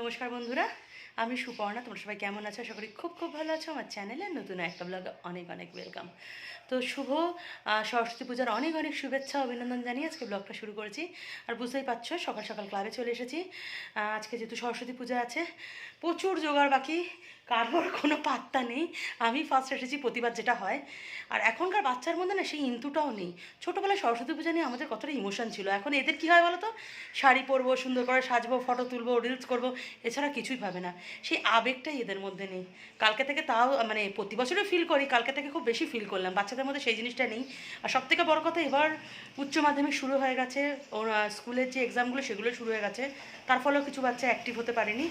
নমস্কার বন্ধুরা, আমি সুপর্ণা, তোমরা সবাই কেমন আছো? আশা করি খুব খুব ভালো আছো। আমার চ্যানেলে নতুন একটা ব্লগে অনেক অনেক ওয়েলকাম তো শুভ সরস্বতী পূজার অনেক অনেক শুভেচ্ছা, অভিনন্দন জানিয়ে আজকে ব্লগটা শুরু করেছি। আর বুঝতেই পারছ, সকাল সকাল ক্লাবে চলে এসেছি। আজকে যেহেতু সরস্বতী পূজা আছে, প্রচুর জোগাড় বাকি। কারোর কোনো পাত্তা নেই। আমি ফার্স্ট এসেছি প্রতিবার যেটা হয়। আর এখনকার বাচ্চার মধ্যে না সেই ইন্তুটাও নেই। ছোটোবেলায় সরস্বতী পূজা নিয়ে আমাদের কতটা ইমোশন ছিল। এখন এদের কী হয় বলো তো শাড়ি পরবো, সুন্দর করে সাজবো ফটো তুলবো রিলস করব, এছাড়া কিছুই ভাবে না। সেই আবেগটাই এদের মধ্যে নেই। কালকে থেকে তাও মানে প্রতি বছরও ফিল করি, কালকে থেকে খুব বেশি ফিল করলাম। বাচ্চাদের মধ্যে সেই জিনিসটা নেই। আর সব থেকে বড় কথা, এবার উচ্চ মাধ্যমিক শুরু হয়ে গেছে। ওর, স্কুলের যে এক্সামগুলো সেগুলো শুরু হয়ে গেছে। তার ফলেও কিছু বাচ্চা অ্যাক্টিভ হতে পারেনি।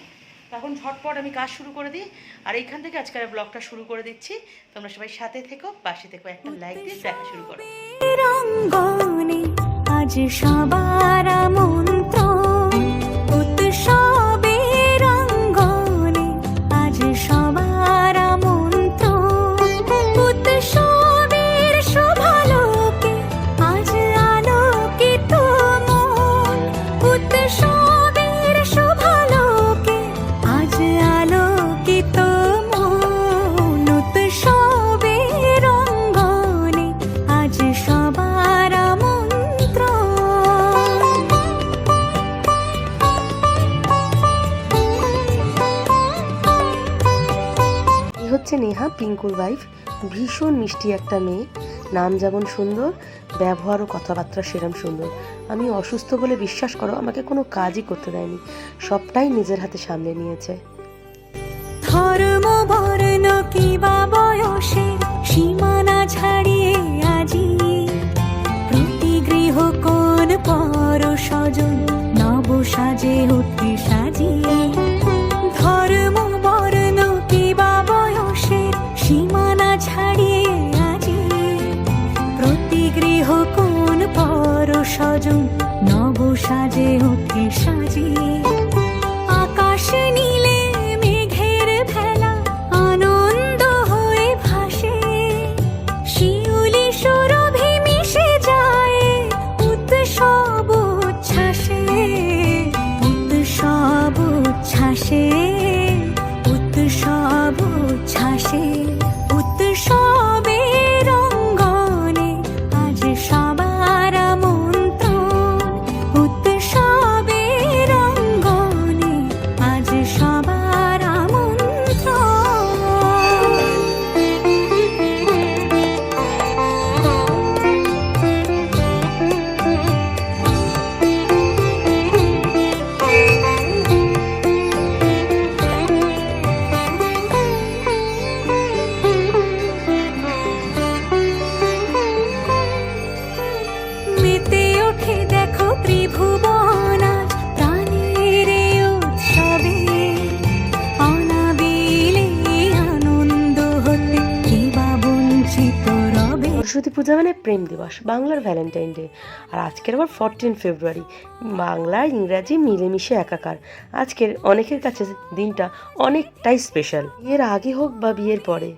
তখন ঝটপট আমি কাজ শুরু করে দিই। আর এইখান থেকে আজকের ব্লগটা শুরু করে দিচ্ছি। তোমরা সবাই সাথে থেকো, পাশে থেকো, একটা লাইক দিয়ে দেখা শুরু করো। সবার পিঙ্কুর ওয়াইফ ভীষণ মিষ্টি একটা মেয়ে। নাম যেমন সুন্দর, ব্যবহার ও কথাবার্তা সেরম সুন্দর। আমি অসুস্থ বলে বিশ্বাস করো, আমাকে কোনো কাজই করতে দেয়নি। সবটাই নিজের হাতে সামলে নিয়েছে। ধর্ম বর্ণ কি বা সীমানা পূজা মানে প্রেম দিবস, বাংলার ভ্যালেন্টাইন ডে আর আজকের আবার ফরটিন ফেব্রুয়ারি বাংলা, ইংরাজি মিলেমিশে একাকার। আজকের অনেকের কাছে দিনটা অনেকটাই স্পেশাল বিয়ের আগে হোক বা বিয়ের পরে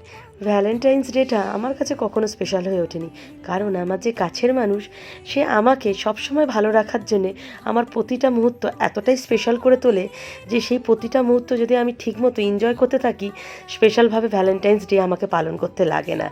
ভ্যালেন্টাইন্স ডেটা আমার কাছে কখনো স্পেশাল হয়ে ওঠেনি। কারণ আমার যে কাছের মানুষ, সে আমাকে সবসময় ভালো রাখার জন্যে আমার প্রতিটা মুহূর্ত এতটাই স্পেশাল করে তোলে যে সেই প্রতিটা মুহূর্ত যদি আমি ঠিকমতো এনজয় করতে থাকি স্পেশালভাবে ভ্যালেন্টাইন্স ডে আমাকে পালন করতে লাগে না।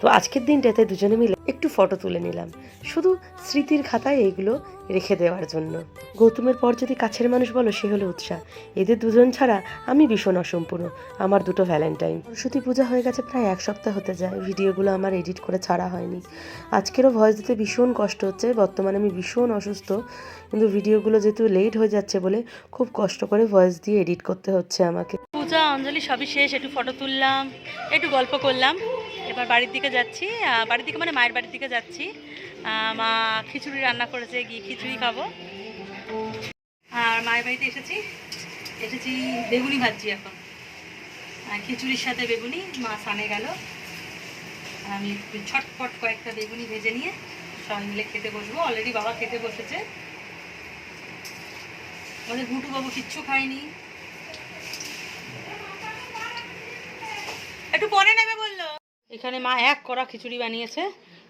তো আজকের দিনটাতে দুজনে মিলে একটু ফটো তুলে নিলাম। শুধু স্মৃতির খাতায় এইগুলো রেখে দেওয়ার জন্য। গৌতমের পর যদি কাছের মানুষ বলো, সে হলো উৎসাহ এদের দুজন ছাড়া আমি ভীষণ অসম্পূর্ণ। আমার দুটো ভ্যালেন্টাইন সরস্বতী পূজা হয়ে গেছে প্রায় এক সপ্তাহ হতে যায়। ভিডিওগুলো আমার এডিট করে ছাড়া হয়নি। আজকেরও ভয়েস দিতে ভীষণ কষ্ট হচ্ছে। বর্তমানে আমি ভীষণ অসুস্থ। কিন্তু ভিডিওগুলো যেহেতু লেট হয়ে যাচ্ছে বলে খুব কষ্ট করে ভয়েস দিয়ে এডিট করতে হচ্ছে আমাকে। পূজা, অঞ্জলি সবই শেষ। একটু ফটো তুললাম, একটু গল্প করলাম। এবার বাড়ির দিকে যাচ্ছি। বাড়ির দিকে মানে মায়ের বাড়ির দিকে যাচ্ছি। মা খিচুড়ি রান্না করেছে, গিয়ে খিচুড়ি খাব। আর মায়ের বাড়িতে এসেছি। এসেছি বেগুনি ভাজছি এখন। খিচুড়ির সাথে বেগুনি, মা সানে গেল। আমি ছটপট কয়েকটা বেগুনি ভেজে নিয়ে সবাই মিলে খেতে বসবো। অলরেডি বাবা খেতে বসেছে। আমাদের ঘুটু বাবু কিচ্ছু খায়নি একটু পরে নেবে বলল এখানে মা এক করা খিচুড়ি বানিয়েছে।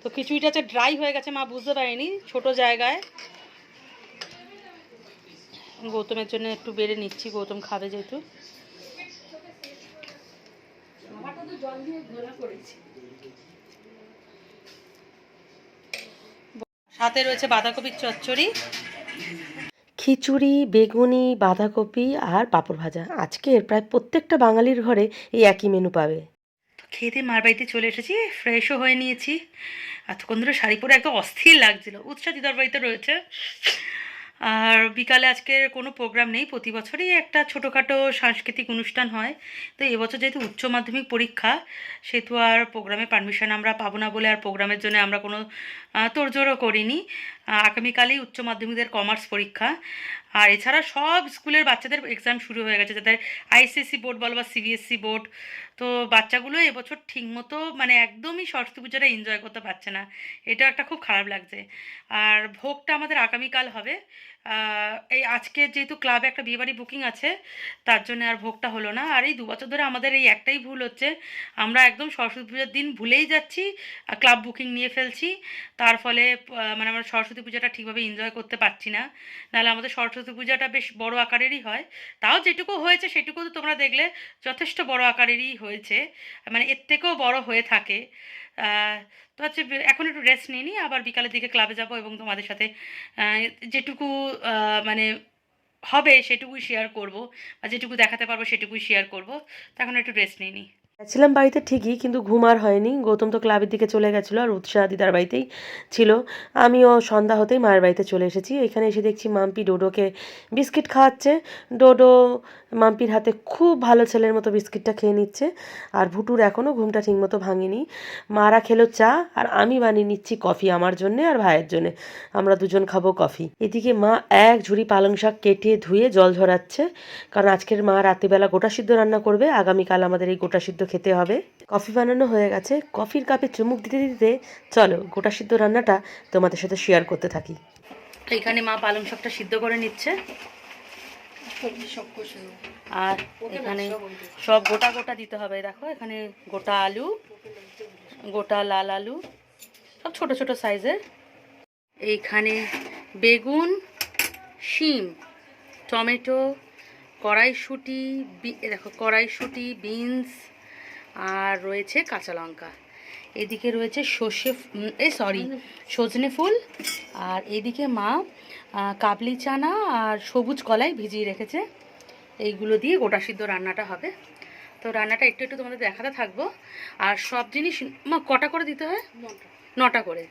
তো খিচুড়িটা হচ্ছে ড্রাই হয়ে গেছে, মা বুঝতে পারেনি। ছোট জায়গায়। গৌতমের জন্য একটু বেড়ে নিচ্ছি, গৌতম খাবে যেহেতু। সাথে রয়েছে বাঁধাকপির চচ্চড়ি। খিচুড়ি, বেগুনি, বাঁধাকপি আর পাঁপড় ভাজা। আজকের প্রায় প্রত্যেকটা বাঙালির ঘরে এই একই মেনু পাবে। তো খেতে মার বাড়িতে চলে এসেছি ফ্রেশও হয়ে নিয়েছি। এতক্ষণ ধরে শাড়ি পরে একদম অস্থির লাগছিল। উৎসা দিদার বাড়িতে রয়েছে। আর বিকালে আজকে কোনো প্রোগ্রাম নেই। প্রতি বছরই একটা ছোটোখাটো সাংস্কৃতিক অনুষ্ঠান হয়। তো এবছর যেহেতু উচ্চ মাধ্যমিক পরীক্ষা, সেহেতু আর প্রোগ্রামে পারমিশন আমরা পাবো না বলে আর প্রোগ্রামের জন্য আমরা কোনো তোড়জোড়ও করিনি। আগামীকালেই উচ্চ মাধ্যমিকদের কমার্স পরীক্ষা। আর এছাড়া সব স্কুলের বাচ্চাদের এক্সাম শুরু হয়ে গেছে, যাদের আইসিএসসি বোর্ড বলো বা সিবিএসসি বোর্ড তো বাচ্চাগুলো এবছর ঠিকমতো মানে একদমই সরস্বতী পুজোটা এনজয় করতে পারছে না। এটা একটা খুব খারাপ লাগছে। আর ভোগটা আমাদের আগামীকাল হবে। এই আজকে যেহেতু ক্লাবে একটা বিয়েবাড়ি বুকিং আছে, তার জন্য আর ভোগটা হলো না। আর এই দু বছর ধরে আমাদের এই একটাই ভুল হচ্ছে। আমরা একদম সরস্বতী পুজোর দিন ভুলেই যাচ্ছি ক্লাব বুকিং নিয়ে ফেলছি। তার ফলে মানে আমরা সরস্বতী পূজাটা ঠিকভাবে এনজয় করতে পারছি না। নাহলে আমাদের সরস্বতী পূজাটা বেশ বড় আকারেরই হয়। তাও যেটুকু হয়েছে সেটুকু তো তোমরা দেখলে, যথেষ্ট বড় আকারেরই হয়েছে। মানে এর থেকেও বড় হয়ে থাকে। তো হচ্ছে এখন একটু রেস্ট নিয়ে নিই, আবার বিকালের দিকে ক্লাবে যাব এবং তোমাদের সাথে যেটুকু মানে হবে সেটুকুই শেয়ার করব বা যেটুকু দেখাতে পারব সেটুকুই শেয়ার করব। তো এখন একটু রেস্ট নিয়ে নিই। গেছিলাম বাড়িতে ঠিকই, কিন্তু ঘুম আর হয়নি। গৌতম তো ক্লাবের দিকে চলে গেছিল আর উৎসাহ দিদার বাড়িতেই ছিল। আমিও সন্ধ্যা হতেই মায়ের বাড়িতে চলে এসেছি। এখানে এসে দেখছি মাম্পি ডোডোকে বিস্কিট খাওয়াচ্ছে। ডোডো মাম্পির হাতে খুব ভালো ছেলের মতো বিস্কিটটা খেয়ে নিচ্ছে আর ভুটুর এখনও ঘুমটা ঠিকমতো ভাঙেনি। মারা খেলো চা আর আমি বানিয়ে নিচ্ছি কফি আমার জন্যে আর ভাইয়ের জন্যে। আমরা দুজন খাব কফি। এদিকে মা এক ঝুড়ি পালং শাক কেটে ধুয়ে জল ঝরাচ্ছে। কারণ আজকের মা রাত্রিবেলা গোটা সিদ্ধ রান্না করবে। আগামীকাল আমাদের এই গোটা সিদ্ধ খেতে হবে। কফি বানানো হয়ে গেছে। কফির কাপে চুমুক দিতে দিতে চলো, গোটা সিদ্ধ রান্নাটা তোমাদের সাথে শেয়ার করতে থাকি। এখানে মা পালং শাকটা সিদ্ধ করে নিচ্ছে। আর এখানে সব গোটা গোটা দিতে হবে। দেখো, এখানে গোটা আলু, গোটা লাল আলু, সব ছোট ছোট সাইজের। এইখানে বেগুন, শিম, টমেটো, কড়াইশুঁটি দেখো, কড়াইশুঁটি, বিনস আর রয়েছে কাঁচা লঙ্কা। এদিকে রয়েছে সর্ষে এ এই সরি সজনে ফুল। আর এদিকে মা কাবলি চানা আর সবুজ কলাই ভিজিয়ে রেখেছে। এইগুলো দিয়ে গোটা সিদ্ধ রান্নাটা হবে। তো রান্নাটা একটু একটু তোমাদের দেখাতে থাকব। আর সব জিনিস মা কটা করে দিতে হয়? নটা করে।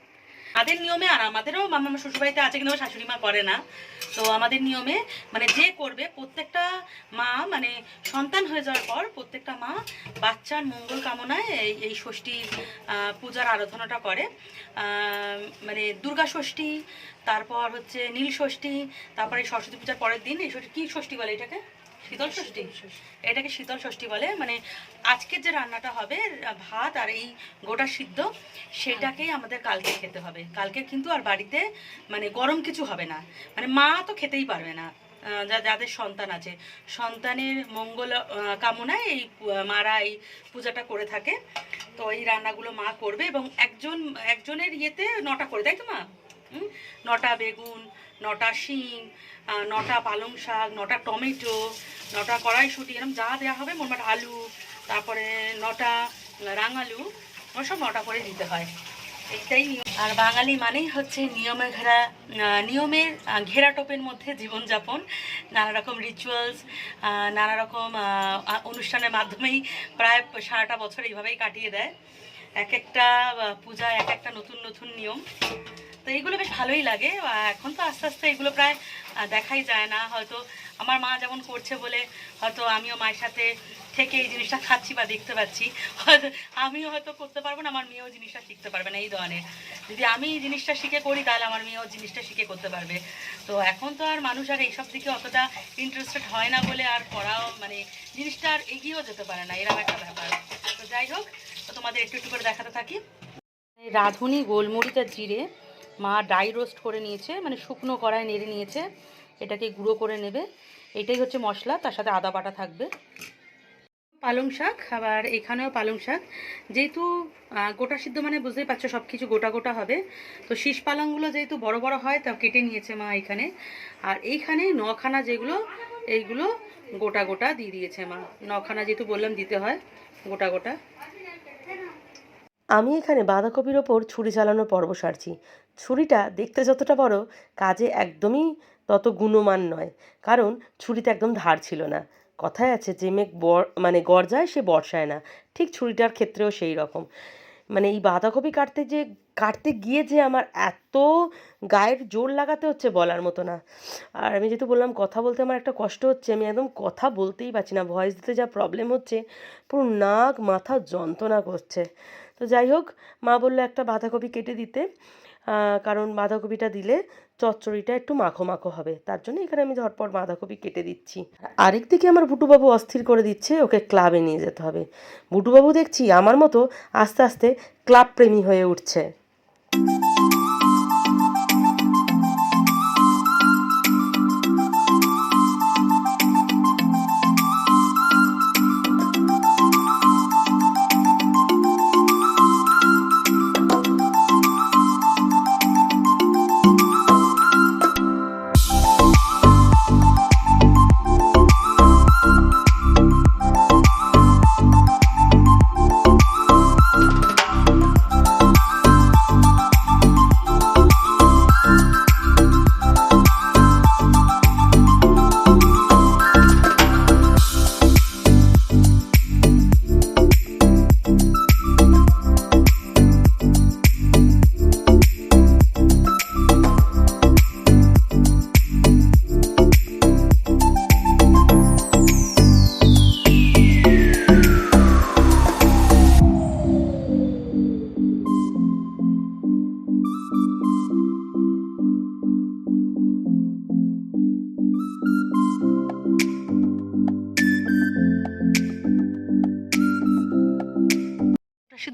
আমাদের নিয়মে আর আমাদেরও মামা শ্বশুরবাড়িতে আছে কিন্তু শাশুড়ি মা করে না। তো আমাদের নিয়মে মানে যে করবে, প্রত্যেকটা মা মানে সন্তান হয়ে যাওয়ার পর প্রত্যেকটা মা বাচ্চার মঙ্গল কামনায় এই এই ষষ্ঠীর পূজার আরাধনাটা করে। মানে দুর্গা ষষ্ঠী, তারপর হচ্ছে নীল ষষ্ঠী, তারপরে সরস্বতী পূজার পরের দিন এই ষষ্ঠী, কী ষষ্ঠী বলে এটাকে? শীতল ষষ্ঠী। এটাকে শীতল ষষ্ঠী বলে। মানে আজকের যে রান্নাটা হবে, ভাত আর এই গোটা সিদ্ধ, সেটাকেই আমাদের কালকে খেতে হবে। কালকে কিন্তু আর বাড়িতে মানে গরম কিছু হবে না। মানে মা তো খেতেই পারবে না। যাদের সন্তান আছে। সন্তানের মঙ্গল কামনায় এই মারা এই পূজাটা করে থাকে। তো এই রান্নাগুলো মা করবে এবং একজন, একজনের ইয়েতে নটা করে, তাই তো মা? নটা বেগুন নটা শিম নটা পালং শাক, নটা টমেটো, নটা কড়াইশুঁটি এরকম যা দেওয়া হবে মোটমাট আলু, তারপরে নটা রাঙালু সব নটা করে দিতে হয়। এইটাই আর বাঙালি মানেই হচ্ছে নিয়মে ঘেরা নিয়মের ঘেরা টোপের মধ্যে জীবনযাপন। নানা রকম রিচুয়ালস নানা রকম অনুষ্ঠানের মাধ্যমেই প্রায় সারাটা বছর এইভাবেই কাটিয়ে দেয়। এক একটা পূজা এক একটা নতুন নতুন নিয়ম। তো এইগুলো বেশ ভালোই লাগে। এখন তো আস্তে আস্তে এগুলো প্রায় দেখাই যায় না। হয়তো আমার মা যেমন করছে বলে হয়তো আমিও মায়ের সাথে থেকে এই জিনিসটা খাচ্ছি বা দেখতে পাচ্ছি। হয়তো আমিও হয়তো করতে পারব না, আমার মেয়েও জিনিসটা শিখতে পারবে না এই ধরনের। যদি আমি এই জিনিসটা শিখে করি, তাহলে আমার মেয়েও জিনিসটা শিখে করতে পারবে। তো এখন তো আর মানুষ আর এইসব দিকে অতটা ইন্টারেস্টেড হয় না বলে আর করাও মানে জিনিসটা আর এগিয়েও যেতে পারে না। এরকম একটা ব্যাপার। তো যাই হোক, তো তোমাদের একটু একটু করে দেখাতে থাকি। রাঁধুনি গোলমরিচ জিরে মা ড্রাই রোস্ট করে নিয়েছে মানে শুকনো কড়ায় নেড়ে নিয়েছে, এটাকে গুঁড়ো করে নেবে। এটাই হচ্ছে মশলা, তার সাথে আদা বাটা থাকবে। পালং শাক, আবার এখানেও পালং শাক। যেহেতু গোটা সিদ্ধ মানে বুঝতেই পারছ সব কিছু গোটা গোটা হবে। তো শীষ পালংগুলো যেহেতু বড় বড় হয় তা কেটে নিয়েছে মা এখানে। আর এইখানে নখানা যেগুলো, এইগুলো গোটা গোটা দিয়ে দিয়েছে মা। নখানা যেহেতু বললাম দিতে হয়, গোটা গোটা। আমি এখানে বাঁধাকপির ওপর ছুরি চালানোর পর্ব সারছি। ছুরিটা দেখতে যতটা বড়, কাজে একদমই তত গুণমান নয়, কারণ ছুরিতে একদম ধার ছিল না। কথায় আছে, যে মেঘ বর মানে গর্জায় সে বর্ষায় না। ঠিক ছুরিটার ক্ষেত্রেও সেই রকম। মানে এই বাঁধাকপি কাটতে যে, কাটতে গিয়ে যে আমার এত গায়ের জোর লাগাতে হচ্ছে বলার মতো না। আর আমি যেহেতু বললাম, কথা বলতে আমার একটা কষ্ট হচ্ছে, আমি একদম কথা বলতেই পারছি না, ভয়েস দিতে যা প্রবলেম হচ্ছে, পুরো নাক মাথা যন্ত্রণা করছে। তো যাই হোক, মা বলল একটা বাঁধাকপি কেটে দিতে। কারণ বাঁধাকপিটা দিলে চচ্চড়িটা একটু মাখো মাখো হবে। তার জন্য এখানে আমি ঝটপট বাঁধাকপি কেটে দিচ্ছি। আরেক দিকে আমার বুটুবাবু অস্থির করে দিচ্ছে, ওকে ক্লাবে নিয়ে যেতে হবে। বুটুবাবু দেখছি আমার মতো আস্তে আস্তে ক্লাব প্রেমী হয়ে উঠছে।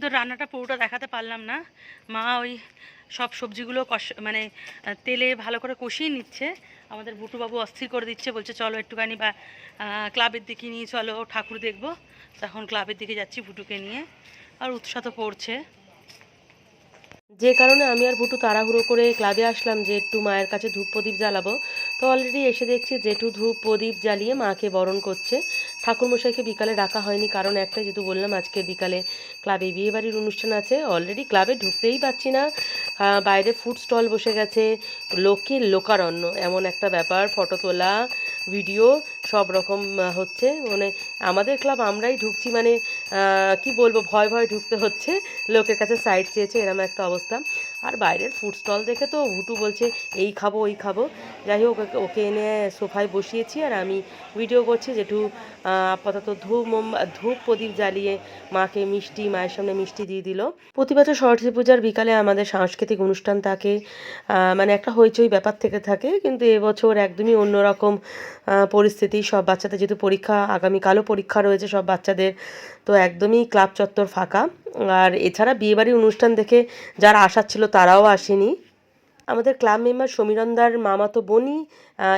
সিদ্ধ রান্নাটা পুরোটা দেখাতে পারলাম না। মা ওই সব সবজিগুলো কষ মানে তেলে ভালো করে কষিয়ে নিচ্ছে। আমাদের বুটুবাবু অস্থির করে দিচ্ছে, বলছে, চলো একটুখানি বা ক্লাবের দিকে নিয়ে চলো, ঠাকুর দেখব। তখন ক্লাবের দিকে যাচ্ছি বুটুকে নিয়ে, আর উৎসাহ তো পড়ছে যে কারণে আমি আর ভুটু তাড়াহুড়ো করে ক্লাবে আসলাম যে একটু মায়ের কাছে ধূপ প্রদীপ জ্বালাবো। তো অলরেডি এসে দেখছি জেঠু ধূপ প্রদীপ জ্বালিয়ে মাকে বরণ করছে। ঠাকুরমশাইকে বিকালে ডাকা হয়নি, কারণ একটা যেহেতু বললাম, আজকে বিকালে ক্লাবে বিয়েবাড়ির অনুষ্ঠান আছে অলরেডি ক্লাবে ঢুকতেই পাচ্ছি না। বাইরে ফুড স্টল বসে গেছে, লোকে লোকারণ্য, এমন একটা ব্যাপার ফটো তোলা ভিডিও সব রকম হচ্ছে। মানে আমাদের ক্লাব আমরাই ঢুকছি মানে কি বলব, ভয় ভয় ঢুকতে হচ্ছে, লোকের কাছে সাইড চেয়েছে, এরম একটা অবস্থা। আর বাইরের ফুড স্টল দেখে তো ভুটু বলছে, এই খাব, ওই খাব। যাই হোক, ওকে- ওকে এনে সোফায় বসিয়েছি আর আমি ভিডিও করছি যেটু আপাতত ধূপ, মোম, ধূপ প্রদীপ জ্বালিয়ে মাকে মিষ্টি, মায়ের সামনে মিষ্টি দিয়ে দিল। প্রতি বছর সরস্বতী পূজার বিকালে আমাদের সাংস্কৃতিক অনুষ্ঠান থাকে মানে একটা হইচই ব্যাপার থেকে থাকে, কিন্তু এবছর একদমই অন্যরকম পরিস্থিতি। সব বাচ্চাদের যেহেতু পরীক্ষা, আগামীকালও পরীক্ষা রয়েছে সব বাচ্চাদের, তো একদমই ক্লাব চত্বর ফাঁকা। আর এছাড়া বিয়েবাড়ির অনুষ্ঠান দেখে যারা আসার ছিল তারাও আসেনি। আমাদের ক্লাব মেম্বার সমীরন্দার মামাতো বোনই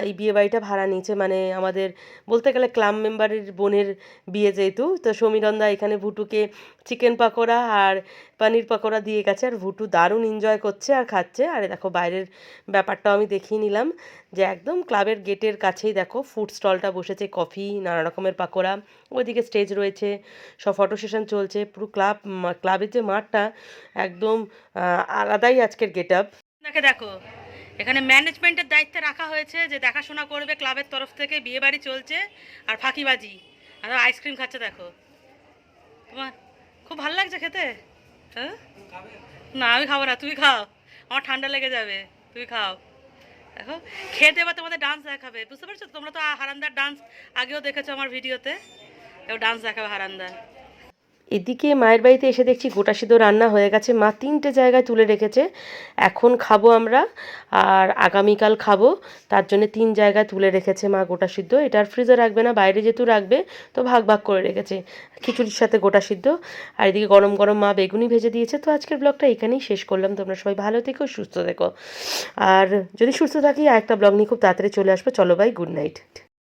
এই বিয়ে বাড়িটা ভাড়া নিয়েছে। মানে আমাদের বলতে গেলে ক্লাব মেম্বারের বোনের বিয়ে যেহেতু, তো সমীরন্দা এখানে ভুটুকে চিকেন পাকোড়া আর পনির পাকোড়া দিয়ে গেছে আর ভুটু দারুণ এনজয় করছে আর খাচ্ছে। আর দেখো, বাইরের ব্যাপারটাও আমি দেখিয়ে নিলাম যে একদম ক্লাবের গেটের কাছেই দেখো ফুড স্টলটা বসেছে কফি নানা রকমের পাকোড়া। ওইদিকে স্টেজ রয়েছে, সব ফটো সেশন চলছে। পুরো ক্লাব ক্লাবের যে মাঠটা একদম আলাদাই আজকের গেট আপ দেখে দেখো, এখানে ম্যানেজমেন্টের দায়িত্বে রাখা হয়েছে যে দেখাশোনা করবে ক্লাবের তরফ থেকে বিয়ে বাড়ি চলছে আর ফাঁকিবাজি। আর আইসক্রিম খাচ্ছে দেখো। তোমার খুব ভালো লাগছে খেতে? হ্যাঁ? না, আমি খাব না, তুমি খাও। আমার ঠান্ডা লেগে যাবে, তুমি খাও। দেখো খেতে এবার তোমাদের ডান্স দেখাবে। বুঝতে পারছ? তোমরা তো হারান্দার ডান্স আগেও দেখেছ আমার ভিডিওতে এবার ডান্স দেখাবে হারান্দা এদিকে মায়ের বাড়িতে এসে দেখছি গোটা সিদ্ধ রান্না হয়ে গেছে। মা তিনটে জায়গায় তুলে রেখেছে। এখন খাব আমরা, আর আগামীকাল খাব। তার জন্য তিন জায়গায় তুলে রেখেছে মা গোটা সিদ্ধ। এটা আর ফ্রিজে রাখবে না, বাইরে যেহেতু রাখবে, তো ভাগ ভাগ করে রেখেছে খিচুড়ির সাথে গোটা সিদ্ধ। আর এদিকে গরম গরম মা বেগুনি ভেজে দিয়েছে। তো আজকের ব্লগটা এখানেই শেষ করলাম। তোমরা সবাই ভালো থেকো, সুস্থ থেকো। আর যদি সুস্থ থাকি আর একটা ব্লগ নিয়ে খুব তাড়াতাড়ি চলে আসব। চলো বাই গুড নাইট